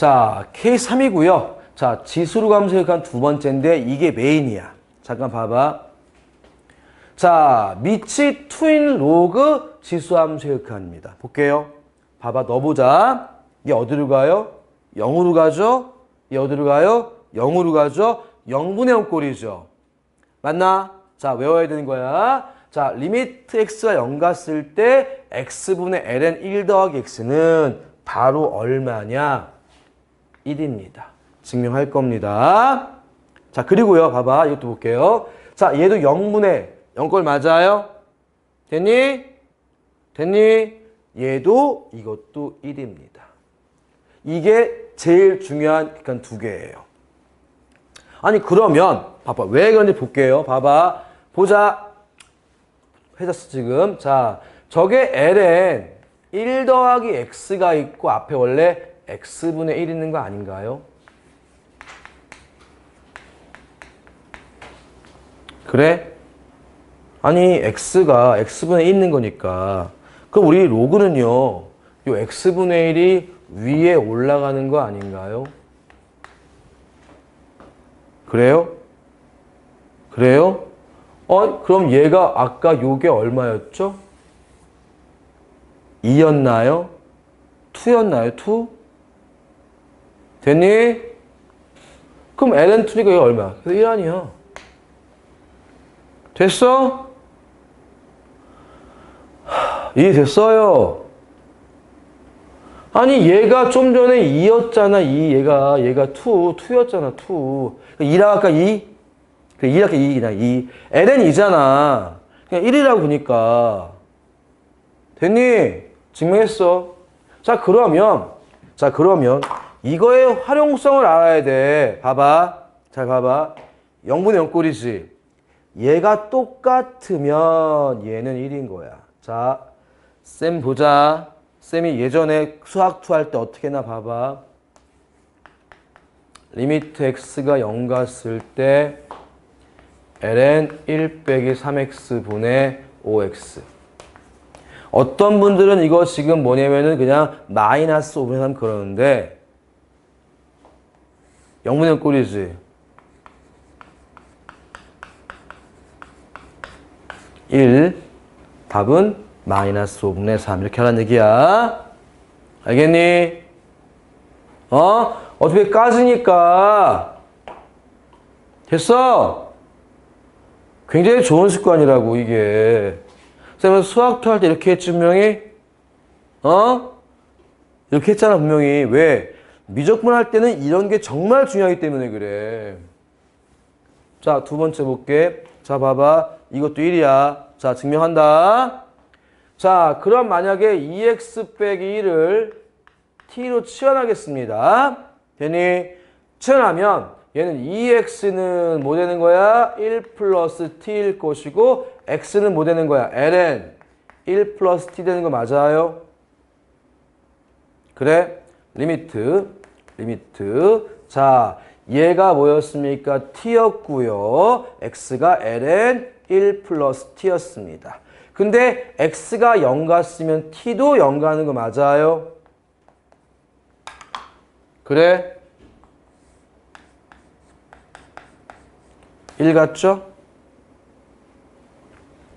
자, K3이고요. 자, 지수로 감소한 두 번째인데 이게 메인이야. 잠깐 봐봐. 자, 미치 트윈 로그 지수함수 혈칸입니다. 볼게요. 봐봐, 넣어보자. 이게 어디로 가요? 0으로 가죠? 이게 어디로 가요? 0으로 가죠? 0분의 0 꼴이죠. 맞나? 자, 외워야 되는 거야. 자, 리미트 x가 0 갔을 때 x분의 ln 1 더하기 x는 바로 얼마냐? 1입니다. 증명할 겁니다. 자, 그리고요. 봐봐. 이것도 볼게요. 자, 얘도 0분의 0꼴 맞아요? 됐니? 됐니? 얘도 이것도 1입니다. 이게 제일 중요한 극한 두 개예요. 아니 그러면 봐봐 왜 그런지 볼게요. 봐봐 보자 해졌어 지금 자 저게 ln 1 더하기 x가 있고 앞에 원래 x분의 1 있는 거 아닌가요? 그래? 아니 x가 x분의 1 있는 거니까 그럼 우리 로그는요 요 x분의 1이 위에 올라가는 거 아닌가요? 그래요? 그래요? 어, 그럼 얘가 아까 요게 얼마였죠? 2였나요? 2였나요? 2? 됐니? 그럼 ln2니까 이거 얼마? 1 아니야. 됐어? 하, 이해됐어요? 아니 얘가 좀 전에 2였잖아 2 얘가 얘가 2 2였잖아 2 2라 아까 2 그래 2 아까 2 그냥 2 ln 2잖아 그냥 1이라고 보니까 됐니? 증명했어 자 그러면 자 그러면 이거의 활용성을 알아야 돼. 봐봐. 잘 봐봐. 0분의 0꼴이지. 얘가 똑같으면 얘는 1인 거야. 자 쌤 보자. 쌤이 예전에 수학 투할 때 어떻게 했나 봐봐. 리미트 x가 0 갔을 때 ln 1 빼기 3x 분의 5x 어떤 분들은 이거 지금 뭐냐면은 그냥 마이너스 5분의 3 그러는데 0분의 0 꼴이지 1 답은 마이너스 5분의 3 이렇게 하라는 얘기야. 알겠니? 어? 어차피 까지니까 됐어? 굉장히 좋은 습관이라고 이게. 쌤은 수학도 할 때 이렇게 했지 분명히? 어? 이렇게 했잖아 분명히. 왜? 미적분 할 때는 이런 게 정말 중요하기 때문에 그래. 자, 두 번째 볼게. 자, 봐봐. 이것도 1이야. 자, 증명한다. 자, 그럼 만약에 2x 빼기 1을 t로 치환하겠습니다. 되니? 치환하면 얘는 2x는 뭐 되는 거야? 1 플러스 t일 것이고 x는 뭐 되는 거야? ln 1 플러스 t 되는 거 맞아요? 그래? 리미트 리미트 자 얘가 뭐였습니까? t였고요. x가 ln 1 플러스 t였습니다. 근데 x가 0 갔으면 t도 0 가는 거 맞아요? 그래? 1 같죠?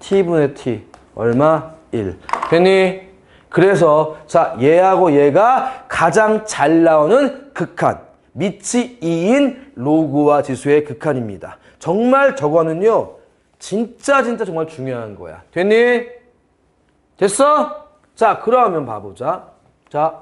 t분의 t 얼마? 1 됐니? 그래서 자 얘하고 얘가 가장 잘 나오는 극한 밑이 2인 로그와 지수의 극한입니다. 정말 저거는요. 진짜 진짜 정말 중요한 거야. 됐니? 됐어? 자, 그러면 봐보자. 자,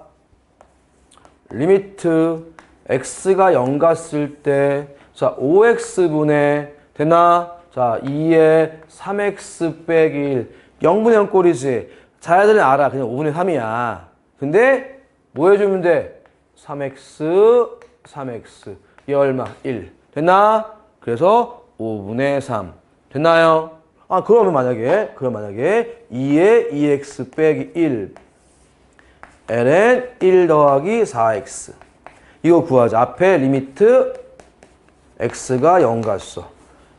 리미트 x가 0 갔을 때, 자, 5x분의, 되나? 자, 2에 3x 빼기 1. 0분의 0 꼴이지. 자야들은 알아. 그냥 5분의 3이야. 근데, 뭐 해주면 돼? 3x, 3x. 이 얼마? 1. 됐나? 그래서 5분의 3. 됐나요? 아, 그러면 만약에, 그럼 만약에 2에 2x 빼기 1. ln 1 더하기 4x. 이거 구하자. 앞에 리미트 x가 0 갔어.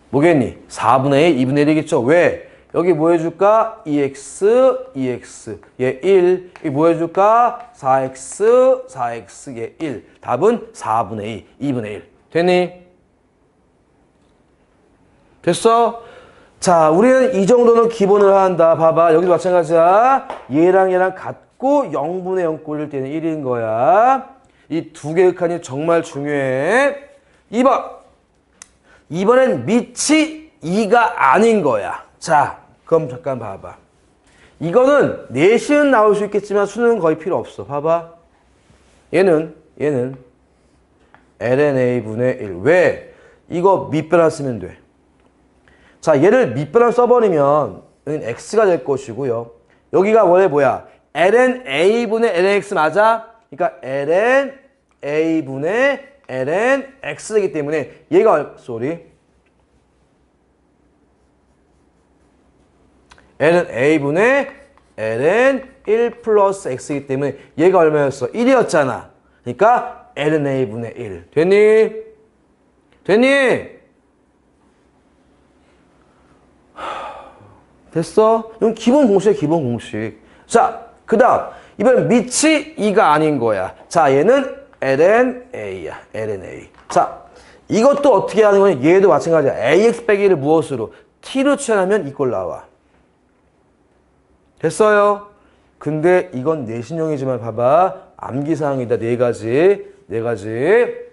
뭐겠니? 4분의 1, 2분의 1이겠죠? 왜? 여기 뭐 해줄까? 2x, 2x, 얘 1. 여기 뭐 해줄까? 4x, 4x, 얘 1. 답은 4분의 2, 2분의 1. 되니? 됐어? 자, 우리는 이 정도는 기본을 한다. 봐봐. 여기도 마찬가지야. 얘랑 얘랑 같고 0분의 0꼴일 때는 1인 거야. 이 두 개의 칸이 정말 중요해. 2번. 이번엔 밑이 2가 아닌 거야. 자, 그럼 잠깐 봐봐. 이거는 내시는 나올 수 있겠지만 수는 거의 필요 없어. 봐봐. 얘는, 얘는 lnA분의 1. 왜? 이거 밑변환 쓰면 돼. 자, 얘를 밑변환 써버리면 여기는 x가 될 것이고요. 여기가 원래 뭐야? ln a분의 ln x 맞아? 그러니까 ln a분의 ln x이기 때문에 얘가 얼- 쏘리 ln a분의 ln 1 플러스 x이기 때문에 얘가 얼마였어? 1이었잖아. 그러니까 ln a분의 1. 됐니? 됐니? 됐어? 이건 기본 공식이야, 기본 공식. 자, 그 다음. 이번 밑이 2가 아닌 거야. 자, 얘는 LNA야. LNA. 자, 이것도 어떻게 하는 거냐? 얘도 마찬가지야. AX 빼기를 무엇으로? T로 취하면 이꼴 나와. 됐어요? 근데 이건 내신용이지만 봐봐. 암기사항이다. 네 가지. 네 가지.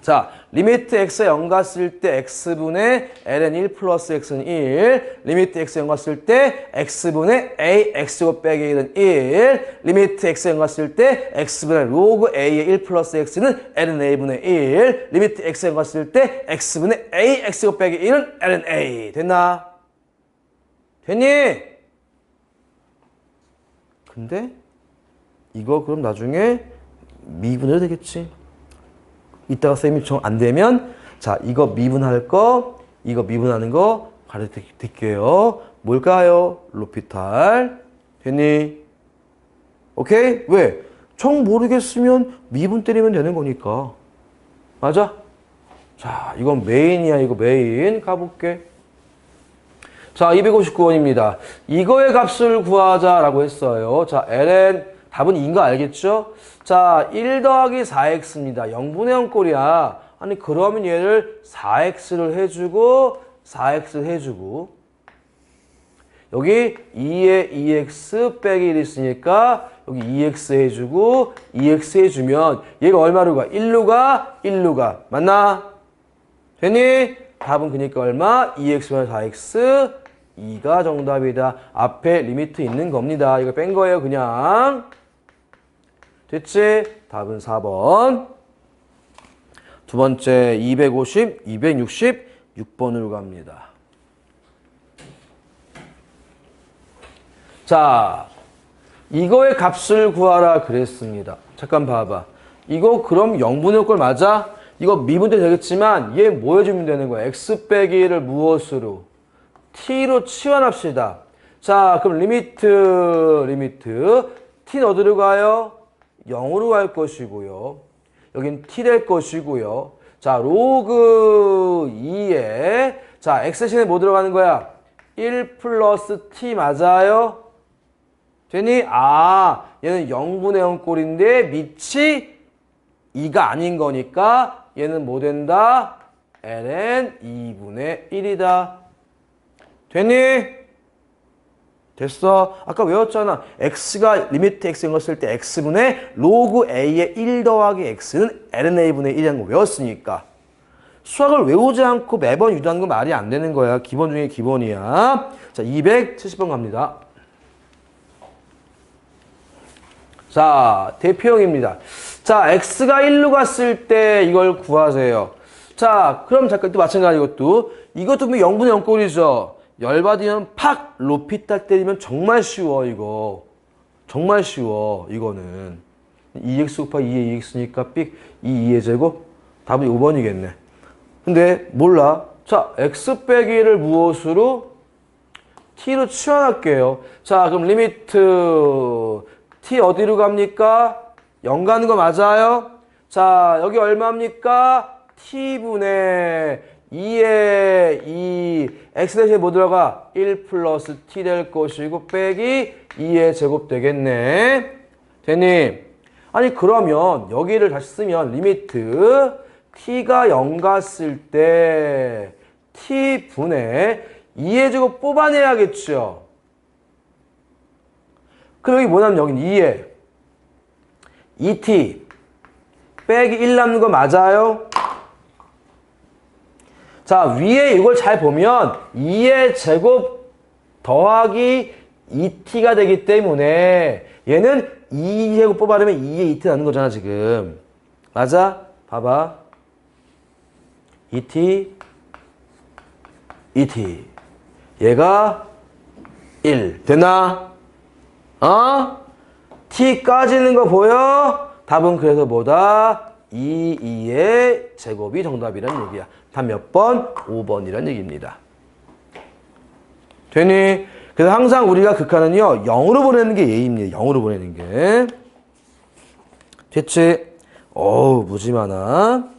자, 리미트 x에 0 갔을 때 x분의 ln 1 플러스 x는 1. 리미트 x에 0 갔을 때 x분의 a x고 빼기 1은 1. 리미트 x에 0 갔을 때 x분의 로그 a의 1 플러스 x는 ln a분의 1. 리미트 x에 0 갔을 때 x분의 a x고 빼기 1은 ln a. 됐나? 됐니? 근데 이거 그럼 나중에 미분해도 되겠지. 이따가 쌤이 정 안 되면 자 이거 미분할 거 이거 미분하는 거 가르쳐 드릴게요. 뭘까요? 로피탈 됐니? 오케이? 왜? 정 모르겠으면 미분 때리면 되는 거니까. 맞아? 자 이건 메인이야 이거 메인 가볼게. 자 259원입니다. 이거의 값을 구하자라고 했어요. 자 ln 답은 2인 거 알겠죠? 자, 1 더하기 4x입니다. 0분의 0 꼴이야. 아니, 그러면 얘를 4x를 해주고, 4x를 해주고, 여기 2에 2x 빼기 1 있으니까, 여기 2x 해주고, 2x 해주면, 얘가 얼마로 가? 1로 가? 1로 가. 맞나? 됐니? 답은 그니까 얼마? 2x 4x, 2가 정답이다. 앞에 리미트 있는 겁니다. 이거 뺀 거예요, 그냥. 됐지? 답은 4번. 두 번째 250, 266번으로 갑니다. 자, 이거의 값을 구하라 그랬습니다. 잠깐 봐봐. 이거 그럼 0분의 꼴 맞아? 이거 미분도 되겠지만 얘 뭐 해주면 되는 거야? x 빼기 를 무엇으로? T로 치환합시다. 자, 그럼 리미트, 리미트. t는 어디로 가요? 0으로 갈 것이고요. 여긴 t 될 것이고요. 자, 로그 2에 자, x 대신에 뭐 들어가는 거야? 1 플러스 t 맞아요? 되니? 아, 얘는 0분의 0 꼴인데 밑이 2가 아닌 거니까 얘는 뭐 된다? ln 2분의 1이다. 되니? 됐어. 아까 외웠잖아. x가 리미트 x 인걸 때 x분의 로그 a의 1 더하기 x는 lna분의 1이라는 거 외웠으니까. 수학을 외우지 않고 매번 유도하는 건 말이 안 되는 거야. 기본 중에 기본이야. 자, 270번 갑니다. 자, 대표형입니다. 자, x가 1로 갔을 때 이걸 구하세요. 자, 그럼 잠깐 또 마찬가지 이것도. 이것도 뭐 0분의 0 꼴이죠. 열받으면 팍 로피탈 때리면 정말 쉬워 이거. 정말 쉬워 이거는. 2x 곱하기 2의 2x니까 삑 2, 2의 제곱 답은 5번이겠네. 근데 몰라. 자, x 빼기 를 무엇으로? t로 치환할게요. 자, 그럼 리미트 t 어디로 갑니까? 0 가는 거 맞아요? 자, 여기 얼마입니까? t분의 2에 2 x 대신에 뭐 들어가? 1 플러스 t 될 것이고 빼기 2의 제곱 되겠네. 되니? 아니 그러면 여기를 다시 쓰면 리미트 t가 0 갔을 때 t 분의 2의 제곱 뽑아내야겠죠. 그럼 여기 뭐냐면 여긴 2에 2t 빼기 1 남는 거 맞아요? 자 위에 이걸 잘 보면 2의 제곱 더하기 2t가 되기 때문에 얘는 2제곱 뽑아내면 2의 2t 나는 거잖아 지금 맞아? 봐봐 2t 2t 얘가 1 되나? 어? t까지는 거 보여? 답은 그래서 뭐다? 2, 2의 제곱이 정답이란 얘기야. 답몇 번? 5번이란 얘기입니다. 되니? 그래서 항상 우리가 극한은요, 0으로 보내는 게 예입니다. 0으로 보내는 게. 됐지? 어우, 무지 많아.